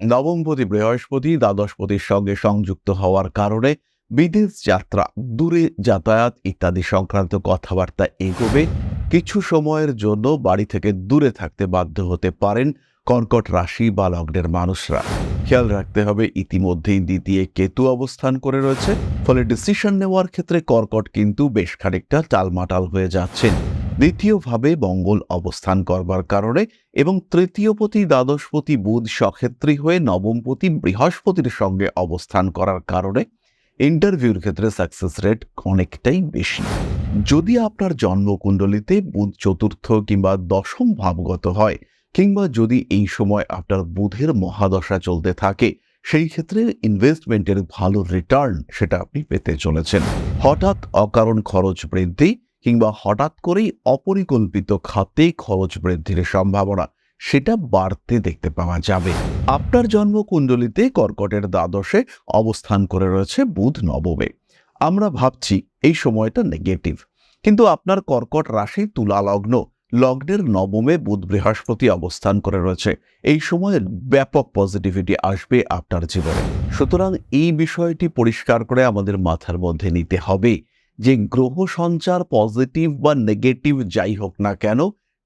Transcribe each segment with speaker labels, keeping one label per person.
Speaker 1: নবমপতি বৃহস্পতি দ্বাদশপতির সঙ্গে সংযুক্ত হওয়ার কারণে বিদেশ যাত্রা, দূরে যাতায়াত ইত্যাদি সংক্রান্ত কথাবার্তা এগোবে। কিছু সময়ের জন্য বাড়ি থেকে দূরে থাকতে বাধ্য হতে পারেন কর্কট রাশি বা লগ্নের মানুষরা। খেয়াল রাখতে হবে, ইতিমধ্যেই দ্বিতীয় কেতু অবস্থান করে রয়েছে। ফলে ডিসিশন নেওয়ার ক্ষেত্রে কর্কট কিন্তু বেশ খানিকটা টালমাটাল হয়ে যাচ্ছেন। দ্বিতীয়ভাবে মঙ্গল অবস্থান করবার কারণে এবং তৃতীয়পতি দ্বাদশপতি বুধ সক্ষেত্রী হয়ে নবমপতি বৃহস্পতির সঙ্গে অবস্থান করার কারণে ইন্টারভিউর ক্ষেত্রে সাকসেস রেট অনেকটাই বেশি। যদি আপনার জন্মকুণ্ডলিতে বুধ চতুর্থ কিংবা দশম ভাবগত হয় কিংবা যদি এই সময় আপনার বুধের মহাদশা চলতে থাকে, সেই ক্ষেত্রে ইনভেস্টমেন্টের ভালো রিটার্ন সেটা আপনি পেতে চলেছেন। হঠাৎ অকারণ খরচ বৃদ্ধি কিংবা হঠাৎ করেই অপরিকল্পিত খাতে খরচ বৃদ্ধির সম্ভাবনা, সেটা বাড়তে দেখতে পাওয়া যাবে। আপনার জন্মকুণ্ডলিতে কর্কটের দ্বাদশে অবস্থান করে রয়েছে বুধ নবমে। আমরা ভাবছি এই সময়টা নেগেটিভ কিন্তু আপনার কর্কট রাশি তুলা লগ্ন, লগ্নের নবমে বুধ বৃহস্পতি অবস্থান করে রয়েছে। এই সময়ের ব্যাপক পজিটিভিটি আসবে আপনার জীবনে। সুতরাং এই বিষয়টি পরিষ্কার করে আমাদের মাথার মধ্যে নিতে হবে। যে গ্রহ সঞ্চার পজিটিভ বা নেগেটিভ যাই হোক না কেন,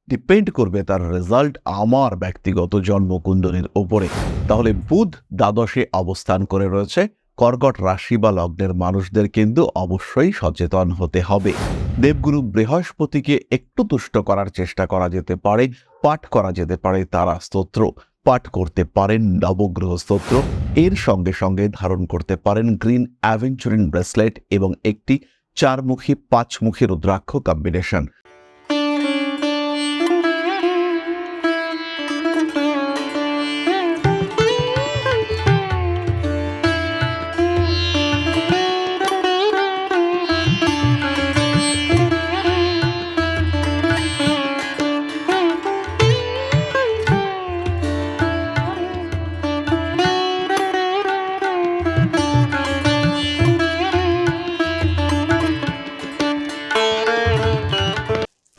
Speaker 1: ডিপেন্ড করবে তার রেজাল্ট আমার ব্যক্তিগত জন্মকুণ্ডলীর ওপরে। তাহলে বুধ দ্বাদশে অবস্থান করে রয়েছে। কর্কট রাশি বা লগ্নের মানুষদের কিন্তু অবশ্যই সচেতন হতে হবে। দেবগুরু বৃহস্পতিকে একটু তুষ্ট করার চেষ্টা করা যেতে পারে, পাঠ করা যেতে পারে তারা স্তোত্র। পাঠ করতে পারেন নবগ্রহ স্তোত্র। এর সঙ্গে সঙ্গে ধারণ করতে পারেন গ্রিন অ্যাভেঞ্চুরিন ব্রেসলেট এবং একটি চারমুখী পাঁচমুখী রুদ্রাক্ষ কম্বিনেশন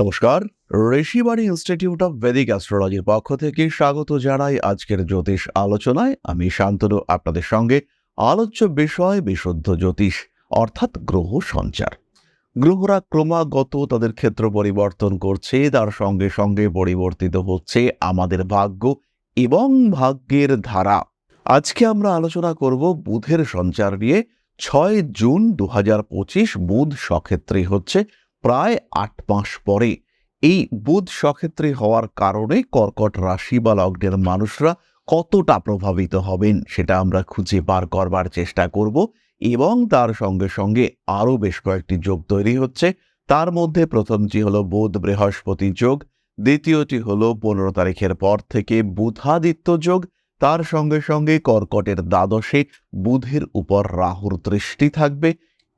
Speaker 1: নমস্কার। ঋষিবাণী ইনস্টিটিউট অফ ভেদিক অ্যাস্ট্রোলজির পক্ষ থেকে স্বাগত জানাই আজকের জ্যোতিষ আলোচনায়। আমি শান্তনু, আপনাদের সঙ্গে আলোচ্য বিষয় বিশুদ্ধ জ্যোতিষ, অর্থাৎ গ্রহ সঞ্চার। গ্রহরা ক্রমাগত তাদের ক্ষেত্র পরিবর্তন করছে, তার সঙ্গে সঙ্গে পরিবর্তিত হচ্ছে আমাদের ভাগ্য এবং ভাগ্যের ধারা। আজকে আমরা আলোচনা করব বুধের সঞ্চার নিয়ে। ছয় জুন দু হাজার পঁচিশ বুধ সক্ষেত্রী হচ্ছে প্রায় আট মাস পরে এই বুধ সক্ষেত্রে হওয়ার কারণে কর্কট রাশি বা লগ্নের মানুষরা কতটা প্রভাবিত হবেন সেটা আমরা খুঁজে বার করবার চেষ্টা করব এবং তার সঙ্গে সঙ্গে আরও বেশ কয়েকটি যোগ তৈরি হচ্ছে। তার মধ্যে প্রথমটি হলো বুধ বৃহস্পতি যোগ, দ্বিতীয়টি হলো পনেরো তারিখের পর থেকে বুধাদিত্য যোগ। তার সঙ্গে সঙ্গে কর্কটের দ্বাদশে বুধের উপর রাহুর দৃষ্টি থাকবে।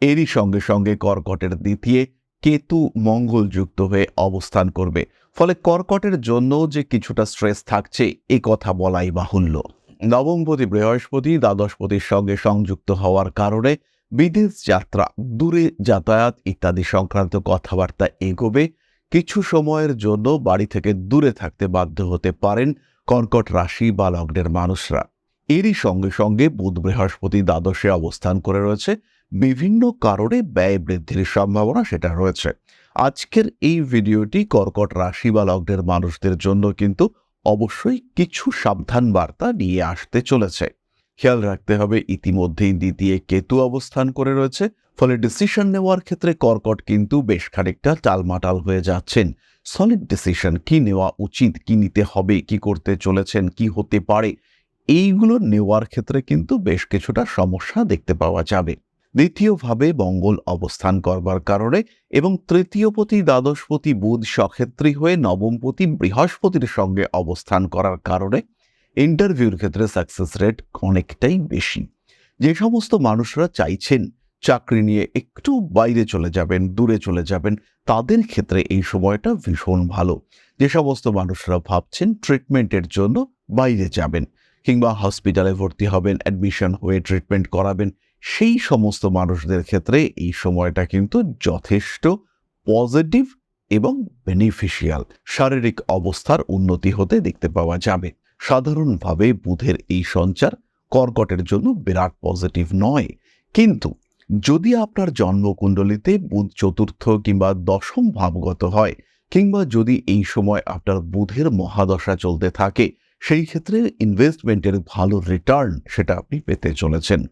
Speaker 1: এরই সঙ্গে সঙ্গে কর্কটের দ্বিতীয় কেতু মঙ্গল যুক্ত হয়ে অবস্থান করবে। ফলে কর্কটের জন্য যে কিছুটা স্ট্রেস থাকছে, এ কথা বলাই বাহুল্য। নবমপতি বৃহস্পতি দ্বাদশপতির সঙ্গে সংযুক্ত হওয়ার কারণে বিদেশ যাত্রা, দূরে যাতায়াত ইত্যাদি সংক্রান্ত কথাবার্তা এগোবে। কিছু সময়ের জন্য বাড়ি থেকে দূরে থাকতে বাধ্য হতে পারেন কর্কট রাশি বা লগ্নের মানুষরা। এরই সঙ্গে সঙ্গে বুধ বৃহস্পতি দ্বাদশে অবস্থান করে রয়েছে। বিভিন্ন কারণে ব্যয় বৃদ্ধির সম্ভাবনা সেটা রয়েছে। আজকের এই ভিডিওটি কর্কট রাশি বা লগ্নের মানুষদের জন্য কিন্তু অবশ্যই কিছু সাবধান বার্তা নিয়ে আসতে চলেছে। খেয়াল রাখতে হবে, ইতিমধ্যেই দ্বিতীয় কেতু অবস্থান করে রয়েছে। ফলে ডিসিশন নেওয়ার ক্ষেত্রে কর্কট কিন্তু বেশ খানিকটা টালমাটাল হয়ে যাচ্ছেন। সলিড ডিসিশন কি নেওয়া উচিত, কি নিতে হবে, কি করতে চলেছেন, কি হতে পারে, এইগুলো নেওয়ার ক্ষেত্রে কিন্তু বেশ কিছুটা সমস্যা দেখতে পাওয়া যাবে। দ্বিতীয়ভাবে মঙ্গল অবস্থান করবার কারণে এবং তৃতীয়পতি দ্বাদশপতি বুধ সক্ষেত্রী হয়ে নবমপতি বৃহস্পতির সঙ্গে অবস্থান করার কারণে ইন্টারভিউর ক্ষেত্রে সাকসেস রেট অনেকটাই বেশি। যে সমস্ত মানুষরা চাইছেন চাকরি নিয়ে একটু বাইরে চলে যাবেন, দূরে চলে যাবেন, তাদের ক্ষেত্রে এই সময়টা ভীষণ ভালো। যে সমস্ত মানুষরা ভাবছেন ট্রিটমেন্টের জন্য বাইরে যাবেন কিংবা হসপিটালে ভর্তি হবেন অ্যাডমিশন হয়ে ট্রিটমেন্ট করাবেন সেই সমস্ত মানুষদের ক্ষেত্রে এই সময়টা কিন্তু যথেষ্ট পজিটিভ এবং বেনিফিশিয়াল শারীরিক অবস্থার উন্নতি হতে দেখতে পাওয়া যাবে। সাধারণভাবে বুধের এই সঞ্চার কর্কটের জন্য বিরাট পজিটিভ নয়। কিন্তু যদি আপনার জন্মকুণ্ডলিতে বুধ চতুর্থ কিংবা দশম ভাবগত হয়, কিংবা যদি এই সময় আপনার বুধের মহাদশা চলতে থাকে, সেই ক্ষেত্রে ইনভেস্টমেন্টের ভালো রিটার্ন সেটা আপনি পেতে চলেছেন।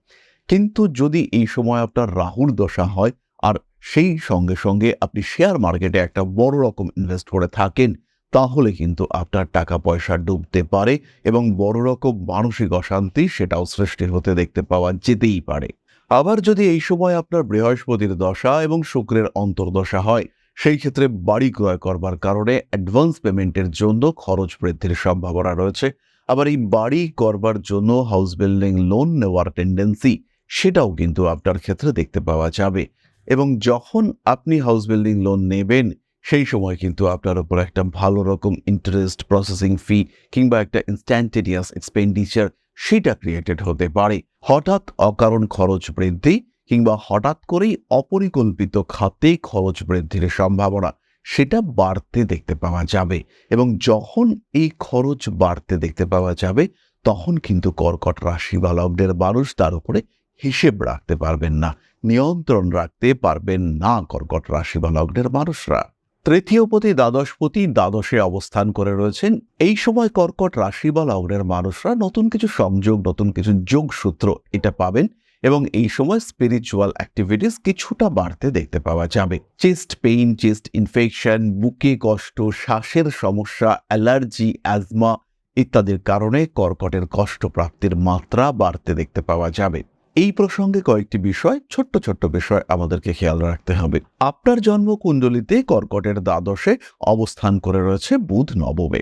Speaker 1: কিন্তু যদি এই সময় আপনার রাহুর দশা হয়, আর সেই সঙ্গে সঙ্গে আপনি শেয়ার মার্কেটে একটা বড় রকম ইনভেস্ট করে থাকেন, তাহলে কিন্তু আপনার টাকা পয়সা ডুবতে পারে এবং বড় রকম মানসিক অশান্তি সেটাও সৃষ্টি হতে দেখতে পাওয়া যেতেই পারে। আবার যদি এই সময় আপনার বৃহস্পতির দশা এবং শুক্রের অন্তর্দশা হয়, সেই ক্ষেত্রে বাড়ি ক্রয় করবার কারণে অ্যাডভান্স পেমেন্টের জন্য খরচ বৃদ্ধির সম্ভাবনা রয়েছে। আবার এই বাড়ি করবার জন্য হাউস বিল্ডিং লোন নেওয়ার টেন্ডেন্সি সেটাও কিন্তু আপনার ক্ষেত্রে দেখতে পাওয়া যাবে। এবং যখন আপনি হাউস বিল্ডিং লোন নেবেন, সেই সময় কিন্তু আপনার উপর একটা ভালো রকম ইন্টারেস্ট প্রসেসিং ফি কিংবা একটা ইনস্ট্যান্টেনিয়াস এক্সপেন্ডিচার সেটা ক্রিয়েটেড হতে পারে। হঠাৎ অকারণ খরচ বৃদ্ধি কিংবা হঠাৎ করেই অপরিকল্পিত খাতে খরচ বৃদ্ধির সম্ভাবনা, সেটা বাড়তে দেখতে পাওয়া যাবে। এবং যখন এই খরচ বাড়তে দেখতে পাওয়া যাবে, তখন কিন্তু কর্কট রাশি বা লগ্নের মানুষ তার উপরে হিসেব রাখতে পারবেন না, নিয়ন্ত্রণ রাখতে পারবেন না কর্কট রাশি বা লগ্নের মানুষরা তৃতীয়পতি দ্বাদশপতি দ্বাদশে অবস্থান করে রয়েছেন। এই সময় কর্কট রাশি বা লগ্নের মানুষরা নতুন কিছু সংযোগ, নতুন কিছু যোগসূত্র এটা পাবেন এবং এই সময় স্পিরিচুয়াল অ্যাক্টিভিটিস কিছুটা বাড়তে দেখতে পাওয়া যাবে। চেস্ট পেইন চেস্ট ইনফেকশন বুকে কষ্ট, শ্বাসের সমস্যা অ্যালার্জি অ্যাজমা ইত্যাদির কারণে কর্কটের কষ্ট প্রাপ্তির মাত্রা বাড়তে দেখতে পাওয়া যাবে। এই প্রসঙ্গে কয়েকটি বিষয়, ছোট্ট ছোট্ট বিষয় আমাদেরকে খেয়াল রাখতে হবে। আপনার জন্ম জন্মকুণ্ডলিতে কর্কটের দ্বাদশে অবস্থান করে রয়েছে বুধ নবমে।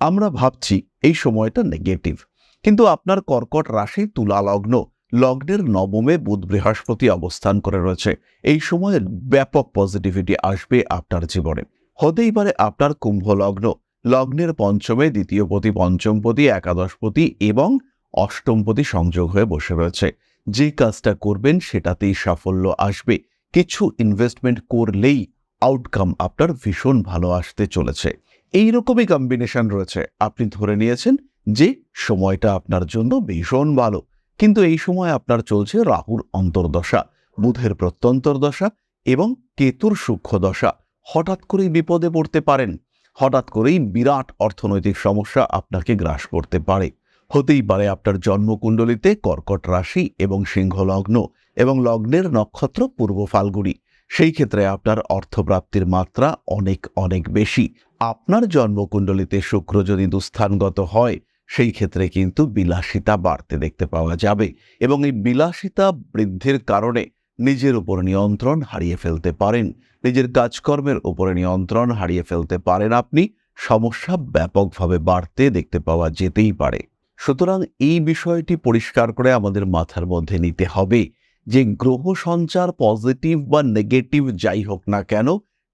Speaker 1: আমরা ভাবছি এই সময়টা নেগেটিভ কিন্তু আপনার কর্কট রাশি তুলা লগ্ন লগ্নের নবমে বুধ বৃহস্পতি অবস্থান করে রয়েছে। এই সময়ের ব্যাপক পজিটিভিটি আসবে আপনার জীবনে। হতেই পারে আপনার কুম্ভ লগ্ন লগ্নের পঞ্চমে দ্বিতীয়পতি পঞ্চমপতি একাদশপতি এবং অষ্টমপতি সংযোগ হয়ে বসে রয়েছে। যে কাজটা করবেন সেটাতেই সাফল্য আসবে। কিছু ইনভেস্টমেন্ট করলেই আউটকাম আপনার ভীষণ ভালো আসতে চলেছে। এই রকমই কম্বিনেশন রয়েছে। আপনি ধরে নিয়েছেন যে সময়টা আপনার জন্য ভীষণ ভালো। কিন্তু এই সময় আপনার চলছে রাহুর অন্তর্দশা, বুধের প্রত্যন্তর দশা এবং কেতুর সূক্ষ্ম দশা। হঠাৎ করেই বিপদে পড়তে পারেন। হঠাৎ করেই বিরাট অর্থনৈতিক সমস্যা আপনাকে গ্রাস করতে পারে। হতেই পারে আপনার জন্মকুণ্ডলিতে কর্কট রাশি এবং সিংহ লগ্ন এবং লগ্নের নক্ষত্র পূর্ব ফাল্গুনি। সেই ক্ষেত্রে আপনার অর্থপ্রাপ্তির মাত্রা অনেক অনেক বেশি। আপনার জন্মকুণ্ডলিতে শুক্র যদি দুস্থানগত হয়, সেই ক্ষেত্রে কিন্তু বিলাসিতা বাড়তে দেখতে পাওয়া যাবে এবং এই বিলাসিতা বৃদ্ধির কারণে নিজের উপর নিয়ন্ত্রণ হারিয়ে ফেলতে পারেন। নিজের কাজকর্মের উপরে নিয়ন্ত্রণ হারিয়ে ফেলতে পারেন আপনি। সমস্যা ব্যাপকভাবে বাড়তে দেখতে পাওয়া যেতেই পারে। সুতরাং এই বিষয়টি পরিষ্কার করে আমাদের মাথার মধ্যে নিতে হবে যে গ্রহ সঞ্চার পজিটিভ বা নেগেটিভ যাই হোক না কেন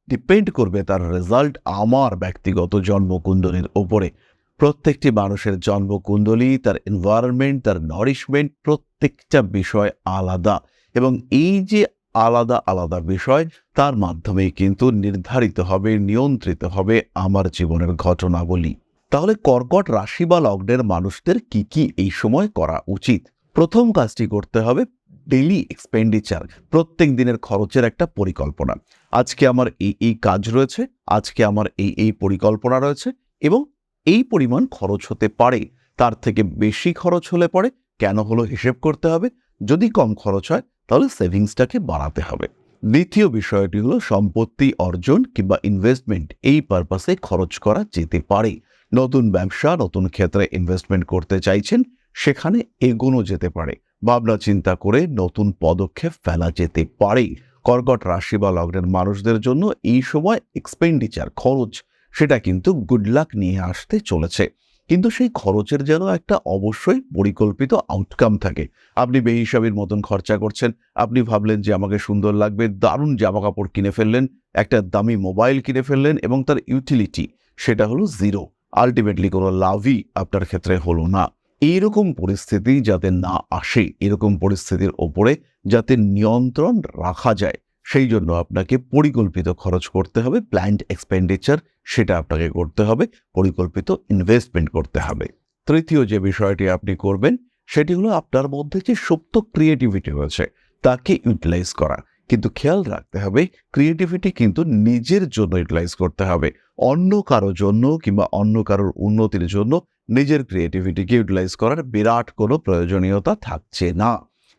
Speaker 1: ডিপেন্ড করবে তার রেজাল্ট আমার ব্যক্তিগত জন্মকুণ্ডলীর ওপরে প্রত্যেকটি মানুষের জন্মকুণ্ডলী, তার এনভায়রনমেন্ট তার নারিশমেন্ট প্রত্যেকটা বিষয় আলাদা এবং এই যে আলাদা আলাদা বিষয় তার মাধ্যমেই কিন্তু নির্ধারিত হবে, নিয়ন্ত্রিত হবে আমার জীবনের ঘটনাবলী। তাহলে কর্কট রাশি বা লগ্নের মানুষদের কি কি এই সময় করা উচিত? প্রথম কাজটি করতে হবে ডেলি এক্সপেন্ডিচার প্রত্যেক দিনের খরচের একটা পরিকল্পনা। আজকে আমার এই এই কাজ রয়েছে, আজকে আমার এই এই পরিকল্পনা রয়েছে এবং এই পরিমাণ খরচ হতে পারে। তার থেকে বেশি খরচ হলে পরে কেন হলো হিসেব করতে হবে? যদি কম খরচ হয়, তাহলে সেভিংসটাকে বাড়াতে হবে। দ্বিতীয় বিষয়টি হলো সম্পত্তি অর্জন কিংবা ইনভেস্টমেন্ট এই পারপাসে খরচ করা যেতে পারে। নতুন ব্যবসা, নতুন ক্ষেত্রে ইনভেস্টমেন্ট করতে চাইছেন, সেখানে এগোনো যেতে পারে। ভাবনা চিন্তা করে নতুন পদক্ষেপ ফেলা যেতে পারে কর্কট রাশি বা লগ্নের মানুষদের জন্য এই সময় এক্সপেন্ডিচার খরচ, সেটা কিন্তু গুড লাক নিয়ে আসতে চলেছে। কিন্তু সেই খরচের যেন একটা অবশ্যই পরিকল্পিত আউটকাম থাকে। আপনি বেহিসাবির মতন খরচা করছেন, আপনি ভাবলেন যে আমাকে সুন্দর লাগবে, দারুণ জামা কাপড় কিনে ফেললেন, একটা দামি মোবাইল কিনে ফেললেন এবং তার ইউটিলিটি সেটা হলো জিরো আলটিমেটলি কোনো লাভই আপনার ক্ষেত্রে হলো না। এইরকম পরিস্থিতি যাতে না আসে, এরকম পরিস্থিতির ওপরে যাতে নিয়ন্ত্রণ রাখা যায়, সেই জন্য আপনাকে পরিকল্পিত খরচ করতে হবে প্ল্যান্ড এক্সপেন্ডিচার সেটা আপনাকে করতে হবে, পরিকল্পিত ইনভেস্টমেন্ট করতে হবে। তৃতীয় যে বিষয়টি আপনি করবেন, সেটি হলো আপনার মধ্যে যে সুপ্ত ক্রিয়েটিভিটি রয়েছে, তাকে ইউটিলাইজ করা। কিন্তু খেয়াল রাখতে হবে ক্রিয়েটিভিটি কিন্তু নিজের জন্য ইউটিলাইজ করতে হবে। অন্য কারও জন্য কিংবা অন্য কারোর উন্নতির জন্য নিজের ক্রিয়েটিভিটিকে ইউটিলাইজ করার বিরাট কোনো প্রয়োজনীয়তা থাকছে না।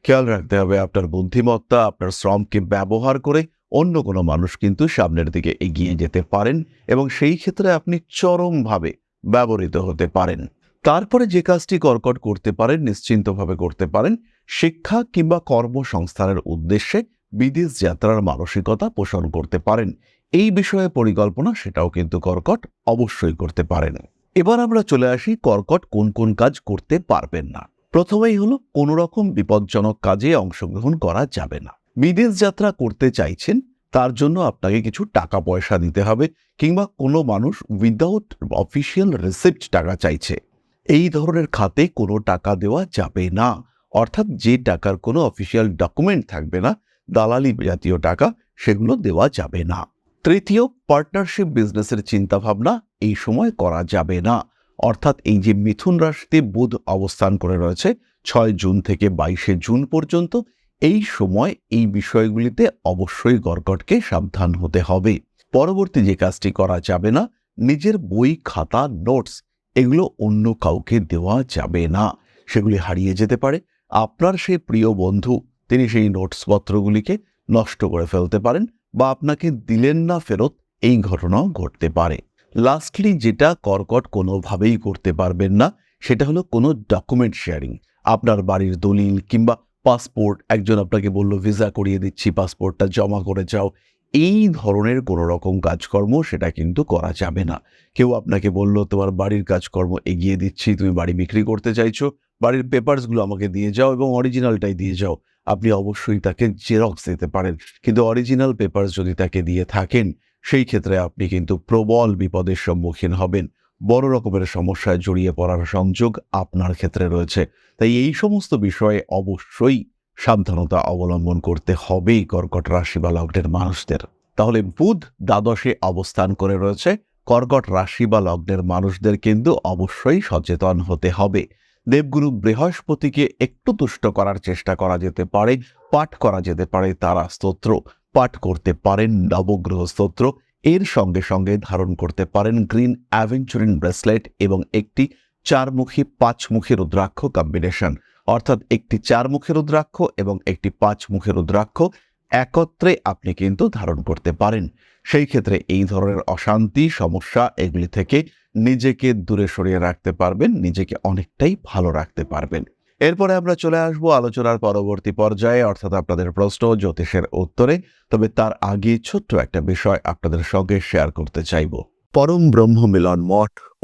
Speaker 1: খেয়াল রাখতে হবে আপনার বুদ্ধিমত্তা, আপনার শ্রমকে ব্যবহার করে অন্য কোনো মানুষ কিন্তু সামনের দিকে এগিয়ে যেতে পারেন এবং সেই ক্ষেত্রে আপনি চরমভাবে ব্যবহৃত হতে পারেন। তারপরে যে কাজটি কর্কট করতে পারেন, নিশ্চিন্তভাবে করতে পারেন, শিক্ষা কিংবা কর্মসংস্থানের উদ্দেশ্যে বিদেশ যাত্রার মানসিকতা পোষণ করতে পারেন। এই বিষয়ে পরিকল্পনা সেটাও কিন্তু কর্কট অবশ্যই করতে পারেন। এবার আমরা চলে আসি কর্কট কোন কোন কাজ করতে পারবেন না। প্রথমেই হলো কোনো রকম বিপজ্জনক কাজে অংশগ্রহণ করা যাবে না। বিদেশ যাত্রা করতে চাইছেন, তার জন্য আপনাকে কিছু টাকা পয়সা দিতে হবে কিংবা কোনো মানুষ উইদাউট অফিসিয়াল রিসিপ্ট টাকা চাইছে। এই ধরনের খাতে কোনো টাকা দেওয়া যাবে না। অর্থাৎ যে টাকার কোনো অফিসিয়াল ডকুমেন্ট থাকবে না দালালি জাতীয় টাকা সেগুলো দেওয়া যাবে না। তৃতীয় পার্টনারশিপ বিজনেসের চিন্তাভাবনা এই সময় করা যাবে না। অর্থাৎ এই যে মিথুন রাশিতে বুধ অবস্থান করে রয়েছে ছয় জুন থেকে বাইশে জুন পর্যন্ত, এই সময় এই বিষয়গুলিতে অবশ্যই কর্কটকে সাবধান হতে হবে। পরবর্তী যে কাজটি করা যাবে না, নিজের বই, খাতা নোটস এগুলো অন্য কাউকে দেওয়া যাবে না। সেগুলি হারিয়ে যেতে পারে। আপনার সেই প্রিয় বন্ধু তিনি সেই নোটসপত্রগুলিকে নষ্ট করে ফেলতে পারেন বা আপনাকে দিলেন না ফেরত, এই ঘটনাও ঘটতে পারে। লাস্টলি যেটা কর্কট কোনোভাবেই করতে পারবেন না, সেটা হলো কোনো ডকুমেন্ট শেয়ারিং আপনার বাড়ির দলিল কিংবা পাসপোর্ট একজন আপনাকে বলল ভিসা করিয়ে দিচ্ছি পাসপোর্টটা জমা করে যাও। এই ধরনের কোনো রকম কাজকর্ম সেটা কিন্তু করা যাবে না। কেউ আপনাকে বলল, তোমার বাড়ির কাজকর্ম এগিয়ে দিচ্ছি, তুমি বাড়ি বিক্রি করতে চাইছো। বাড়ির পেপারসগুলো আমাকে দিয়ে যাও এবং অরিজিনালটাই দিয়ে যাও। আপনি অবশ্যই তাকে জেরক্স দিতে পারেন। কিন্তু অরিজিনাল পেপারস যদি তাকে দিয়ে থাকেন, সেই ক্ষেত্রে আপনি কিন্তু প্রবল বিপদের সম্মুখীন হবেন। বড় রকমের সমস্যায় জড়িয়ে পড়ার সংযোগ আপনার ক্ষেত্রে রয়েছে। তাই এই সমস্ত বিষয়ে অবশ্যই সাবধানতা অবলম্বন করতে হবেই কর্কট রাশি বা লগ্নের মানুষদের। তাহলে বুধ দ্বাদশে অবস্থান করে রয়েছে। কর্কট রাশি বা লগ্নের মানুষদের কিন্তু অবশ্যই সচেতন হতে হবে। দেবগুরু বৃহস্পতিকে একটু তুষ্ট করার চেষ্টা করা যেতে পারে, পাঠ করা যেতে পারে তারা স্তোত্র, পাঠ করতে পারেন নবগ্রহ স্তোত্র, এর সঙ্গে সঙ্গে ধারণ করতে পারেন গ্রিন অ্যাভেঞ্চুরিন ব্রেসলেট এবং একটি চারমুখী পাঁচমুখী রুদ্রাক্ষ কম্বিনেশন। অর্থাৎ একটি চারমুখী রুদ্রাক্ষ এবং একটি পাঁচমুখী রুদ্রাক্ষ একত্রে আপনি কিন্তু ধারণ করতে পারেন। সেই ক্ষেত্রে এই ধরনের অশান্তি, সমস্যা এগুলি থেকে নিজেকে দূরে সরিয়ে রাখতে পারবেন, নিজেকে অনেকটাই ভালো রাখতে পারবেন। এরপরে আমরা চলে আসব আলোচনার পরবর্তী পর্যায়ে, অর্থাৎ আপনাদের প্রশ্ন, জ্যোতিষের উত্তরে। তবে তার আগে ছোট্ট একটা বিষয় আপনাদের সঙ্গে শেয়ার করতে চাইব। পরম ব্রহ্ম মিলন মঠ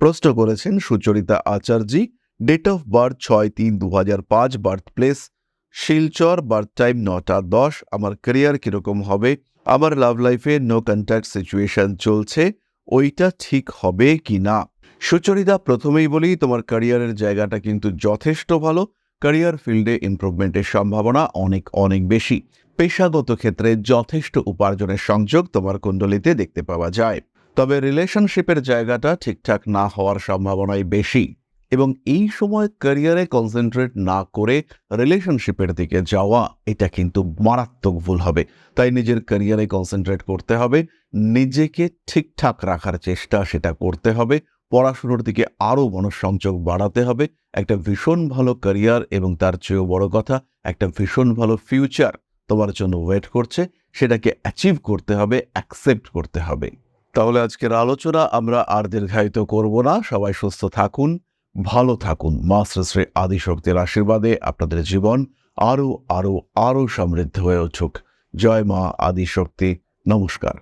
Speaker 1: প্রশ্ন করেছেন Sucharita Acharjee date of birth ছয় তিন দু হাজার পাঁচ birth place Silchar birth time নটা দশ, আমার ক্যারিয়ার কীরকম হবে, আমার লাভ লাইফে নো কন্ট্যাক্ট সিচুয়েশন চলছে, ওইটা ঠিক হবে কি না? সুচরিতা, প্রথমেই বলি, তোমার ক্যারিয়ারের জায়গাটা কিন্তু যথেষ্ট ভালো ক্যারিয়ার ফিল্ডে ইমপ্রুভমেন্টের সম্ভাবনা অনেক অনেক বেশি। পেশাগত ক্ষেত্রে যথেষ্ট উপার্জনের সংযোগ তোমার কুণ্ডলিতে দেখতে পাওয়া যায়। তবে রিলেশনশিপের জায়গাটা ঠিকঠাক না হওয়ার সম্ভাবনাই বেশি এবং এই সময় ক্যারিয়ারে কনসেন্ট্রেট না করে রিলেশনশিপের দিকে যাওয়া, এটা কিন্তু মারাত্মক ভুল হবে। তাই নিজের ক্যারিয়ারে কনসেন্ট্রেট করতে হবে, নিজেকে ঠিকঠাক রাখার চেষ্টা সেটা করতে হবে, পড়াশুনোর দিকে আরও মনঃসংযোগ বাড়াতে হবে, একটা ভীষণ ভালো ক্যারিয়ার এবং তার চেয়েও বড় কথা, একটা ভীষণ ভালো ফিউচার তোমার জন্য ওয়েট করছে, সেটাকে অ্যাচিভ করতে হবে অ্যাকসেপ্ট করতে হবে। তাহলে আজকের আলোচনা আমরা আর দীর্ঘায়িত করব না। সবাই সুস্থ থাকুন, ভালো থাকুন। মা শ্রী আদিশক্তির আশীর্বাদে আপনাদের জীবন আরও আরও আরও সমৃদ্ধ হয়ে উঠুক। জয় মা আদিশক্তি। নমস্কার।